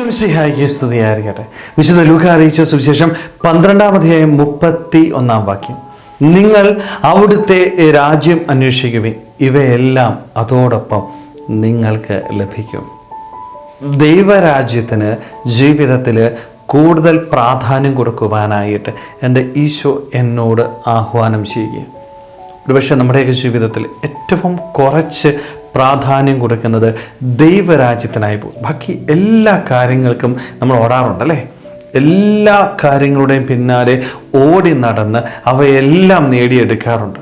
ഈശ്വമിശിഹായിക്ക് സ്തുതിയായിരിക്കട്ടെ. വിശുദ്ധ ലൂക്ക അറിയിച്ച സുവിശേഷം പന്ത്രണ്ടാം അധ്യായം മുപ്പത്തി ഒന്നാം വാക്യം. നിങ്ങൾ അവിടുത്തെ രാജ്യം അന്വേഷിക്കുവിൻ. ഇവയെല്ലാം അതോടൊപ്പം നിങ്ങൾക്ക് ലഭിക്കും. ദൈവരാജ്യത്തിന് ജീവിതത്തിൽ കൂടുതൽ പ്രാധാന്യം കൊടുക്കുവാനായിട്ട് എന്റെ ഈശോ എന്നോട് ആഹ്വാനം ചെയ്യുക ഒരുപക്ഷെ നമ്മുടെയൊക്കെ ജീവിതത്തിൽ ഏറ്റവും കുറച്ച് പ്രാധാന്യം കൊടുക്കുന്നത് ദൈവരാജ്യത്തിനായി പോകും ബാക്കി എല്ലാ കാര്യങ്ങൾക്കും നമ്മൾ ഓടാറുണ്ടല്ലേ? എല്ലാ കാര്യങ്ങളുടെയും പിന്നാലെ ഓടി നടന്ന് അവയെല്ലാം നേടിയെടുക്കാറുണ്ട്.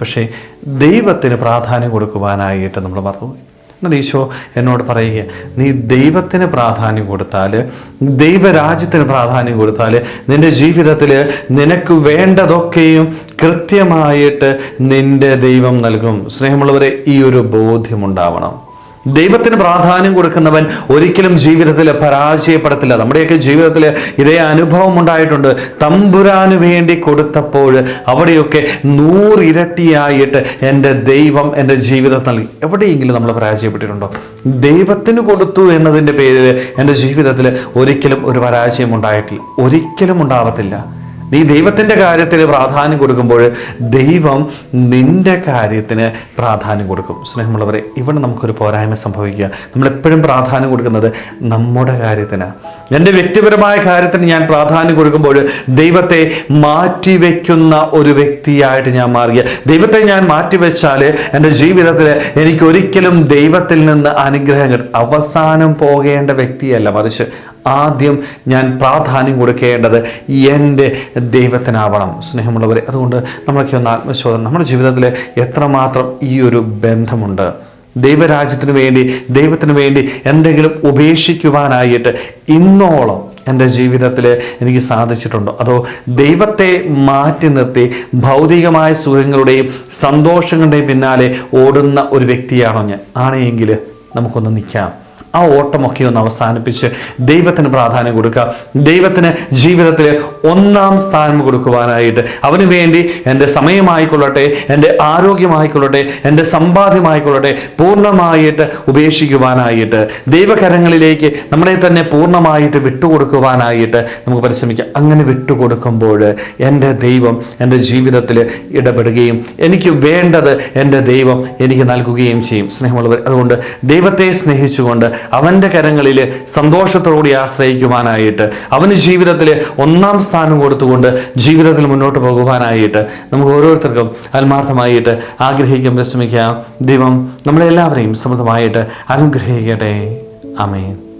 പക്ഷേ ദൈവത്തിന് പ്രാധാന്യം കൊടുക്കുവാനായിട്ട് നമ്മൾ മറന്നുപോയി. എന്നാൽ ഈശോ എന്നോട് പറയുക നീ ദൈവത്തിന് പ്രാധാന്യം കൊടുത്താൽ ദൈവരാജ്യത്തിന് പ്രാധാന്യം കൊടുത്താൽ നിന്റെ ജീവിതത്തിൽ നിനക്ക് വേണ്ടതൊക്കെയും കൃത്യമായിട്ട് നിന്റെ ദൈവം നൽകും. സ്നേഹമുള്ളവരെ ഈ ഒരു ബോധ്യമുണ്ടാവണം. ദൈവത്തിന് പ്രാധാന്യം കൊടുക്കുന്നവൻ ഒരിക്കലും ജീവിതത്തിൽ പരാജയപ്പെടത്തില്ല. നമ്മുടെയൊക്കെ ജീവിതത്തിൽ ഇതേ അനുഭവം ഉണ്ടായിട്ടുണ്ട്. തമ്പുരാന് വേണ്ടി കൊടുത്തപ്പോൾ അവിടെയൊക്കെ നൂറിരട്ടിയായിട്ട് എന്റെ ദൈവം എന്റെ ജീവിതം നൽകി. എവിടെയെങ്കിലും നമ്മൾ പരാജയപ്പെട്ടിട്ടുണ്ടോ? ദൈവത്തിന് കൊടുത്തു എന്നതിന്റെ പേരിൽ എന്റെ ജീവിതത്തിൽ ഒരിക്കലും ഒരു പരാജയം ഉണ്ടായിട്ടില്ല. ഒരിക്കലും ഉണ്ടാവത്തില്ല. നീ ദൈവത്തിന്റെ കാര്യത്തിന് പ്രാധാന്യം കൊടുക്കുമ്പോൾ ദൈവം നിന്റെ കാര്യത്തിന് പ്രാധാന്യം കൊടുക്കും. സ്നേഹമുള്ളവരെ ഇവിടെ നമുക്കൊരു പോരായ്മ സംഭവിക്കുക. നമ്മളെപ്പോഴും പ്രാധാന്യം കൊടുക്കുന്നത് നമ്മുടെ കാര്യത്തിന്. എന്റെ വ്യക്തിപരമായ കാര്യത്തിന് ഞാൻ പ്രാധാന്യം കൊടുക്കുമ്പോൾ ദൈവത്തെ മാറ്റിവെക്കുന്ന ഒരു വ്യക്തിയായിട്ട് ഞാൻ മാറിയ. ദൈവത്തെ ഞാൻ മാറ്റിവെച്ചാൽ എന്റെ ജീവിതത്തിൽ എനിക്കൊരിക്കലും ദൈവത്തിൽ നിന്ന് അനുഗ്രഹങ്ങൾ അവസാനം പോകേണ്ട വ്യക്തിയല്ല മറിച്ച് ആദ്യം ഞാൻ പ്രാധാന്യം കൊടുക്കേണ്ടത് എന്റെ ദൈവത്തിനാവണം. സ്നേഹമുള്ളവരെ അതുകൊണ്ട് നമ്മളൊക്കെ ഒന്ന് ആത്മശോധന നമ്മുടെ ജീവിതത്തിൽ എത്രമാത്രം ഈ ഒരു ബന്ധമുണ്ട്? ദൈവരാജ്യത്തിന് വേണ്ടി ദൈവത്തിന് വേണ്ടി എന്തെങ്കിലും ഉപേക്ഷിക്കുവാനായിട്ട് ഇന്നോളം എന്റെ ജീവിതത്തിൽ എനിക്ക് സാധിച്ചിട്ടുണ്ടോ? അതോ ദൈവത്തെ മാറ്റി നിർത്തി ഭൗതികമായ സുഖങ്ങളുടെയും സന്തോഷങ്ങളുടെയും പിന്നാലെ ഓടുന്ന ഒരു വ്യക്തിയാണോ ഞാൻ? ആണെങ്കിൽ നമുക്കൊന്ന് നിൽക്കാം. ആ ഓട്ടമൊക്കെ ഒന്ന് അവസാനിപ്പിച്ച് ദൈവത്തിന് പ്രാധാന്യം കൊടുക്കുക. ദൈവത്തിന് ജീവിതത്തിൽ ഒന്നാം സ്ഥാനം കൊടുക്കുവാനായിട്ട് അവന് വേണ്ടി എന്റെ സമയമായിക്കൊള്ളട്ടെ എന്റെ ആരോഗ്യമായിക്കൊള്ളട്ടെ എന്റെ സമ്പാദ്യമായിക്കൊള്ളട്ടെ പൂർണമായിട്ട് ഉപേക്ഷിക്കുവാനായിട്ട് ദൈവകരങ്ങളിലേക്ക് നമ്മളെ തന്നെ പൂർണമായിട്ട് വിട്ടുകൊടുക്കുവാനായിട്ട് നമുക്ക് പരിശ്രമിക്കാം. അങ്ങനെ വിട്ടുകൊടുക്കുമ്പോൾ എന്റെ ദൈവം എന്റെ ജീവിതത്തിൽ ഇടപെടുകയും എനിക്ക് വേണ്ടത് എന്റെ ദൈവം എനിക്ക് നൽകുകയും ചെയ്യും. സ്നേഹമുള്ളവർ അതുകൊണ്ട് ദൈവത്തെ സ്നേഹിച്ചുകൊണ്ട് അവന്റെ കരങ്ങളിൽ സന്തോഷത്തോടെ ആശ്രയിക്കുവാനായിട്ട് അവന് ജീവിതത്തിൽ ഒന്നാം സ്ഥാനം കൊടുത്തുകൊണ്ട് ജീവിതത്തിൽ മുന്നോട്ട് പോകുവാനായിട്ട് നമുക്ക് ഓരോരുത്തർക്കും ആത്മാർത്ഥമായിട്ട് ആഗ്രഹിക്കാൻ പരിശ്രമിക്കാം ദൈവം നമ്മളെല്ലാവരെയും സമൃദ്ധമായിട്ട് അനുഗ്രഹിക്കട്ടെ. അമേൻ